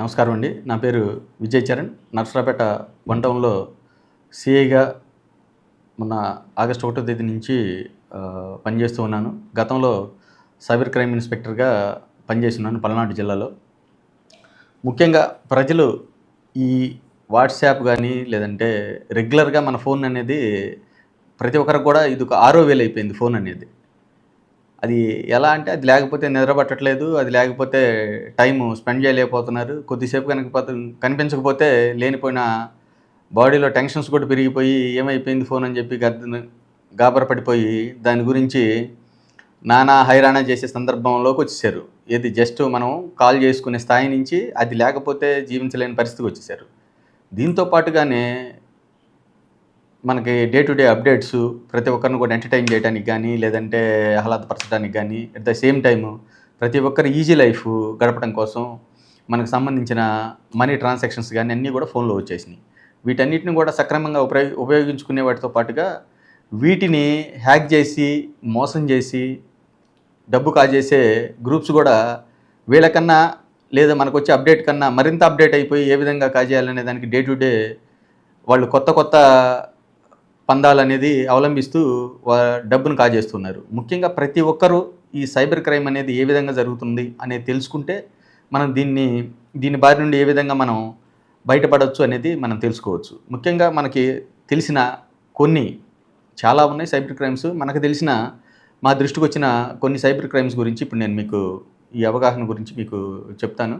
నమస్కారం అండి. నా పేరు విజయ్ చరణ్. నర్సరాపేట వన్ టౌన్లో సిఐగా మొన్న ఆగస్టు ఒకటో తేదీ నుంచి పనిచేస్తూ ఉన్నాను. గతంలో సైబర్ క్రైమ్ ఇన్స్పెక్టర్గా పనిచేస్తున్నాను పల్నాడు జిల్లాలో. ముఖ్యంగా ప్రజలు ఈ వాట్సాప్ కానీ లేదంటే రెగ్యులర్గా మన ఫోన్ అనేది ప్రతి ఒక్కరికి కూడా ఇది ఒక ఆరో వేలు అయిపోయింది ఫోన్ అనేది. అది ఎలా అంటే అది లేకపోతే నిద్ర పట్టట్లేదు అది లేకపోతే టైం స్పెండ్ చేయలేకపోతున్నారు. కొద్దిసేపు కనుక కనిపించకపోతే లేనిపోయిన బాడీలో టెన్షన్స్ కూడా పెరిగిపోయి ఏమైపోయింది ఫోన్ అని చెప్పి గద్దను గాబర పడిపోయి దాని గురించి నానా హైరాణ చేసే సందర్భంలోకి వచ్చేసారు. ఏది జస్ట్ మనం కాల్ చేసుకునే స్థాయి నుంచి అది లేకపోతే జీవించలేని పరిస్థితికి వచ్చేసారు. దీంతో పాటుగానే మనకి డే టు డే అప్డేట్స్ ప్రతి ఒక్కరిని కూడా ఎంటర్టైన్ చేయడానికి కానీ లేదంటే ఆహ్లాదపరచడానికి కానీ అట్ ద సేమ్ టైం ప్రతి ఒక్కరి ఈజీ లైఫ్ గడపడం కోసం మనకు సంబంధించిన మనీ ట్రాన్సాక్షన్స్ కానీ అన్నీ కూడా ఫోన్లో వచ్చేసినాయి. వీటన్నిటిని కూడా సక్రమంగా ఉపయోగ ఉపయోగించుకునే వాటితో పాటుగా వీటిని హ్యాక్ చేసి మోసం చేసి డబ్బు కాజేసే గ్రూప్స్ కూడా వీళ్ళకన్నా లేదా మనకు వచ్చే అప్డేట్ కన్నా మరింత అప్డేట్ అయిపోయి ఏ విధంగా కాజేయాలనే దానికి డే టు డే వాళ్ళు కొత్త కొత్త పందాలు అనేది అవలంబిస్తూ డబ్బును కాజేస్తున్నారు. ముఖ్యంగా ప్రతి ఒక్కరూ ఈ సైబర్ క్రైమ్ అనేది ఏ విధంగా జరుగుతుంది అనేది తెలుసుకుంటే మనం దీన్ని దీని బారి నుండి ఏ విధంగా మనం బయటపడవచ్చు అనేది మనం తెలుసుకోవచ్చు. ముఖ్యంగా మనకి తెలిసిన కొన్ని చాలా ఉన్నాయి సైబర్ క్రైమ్స్. మనకు తెలిసిన మా దృష్టికి వచ్చిన కొన్ని సైబర్ క్రైమ్స్ గురించి ఇప్పుడు నేను మీకు ఈ అవగాహన గురించి మీకు చెప్తాను.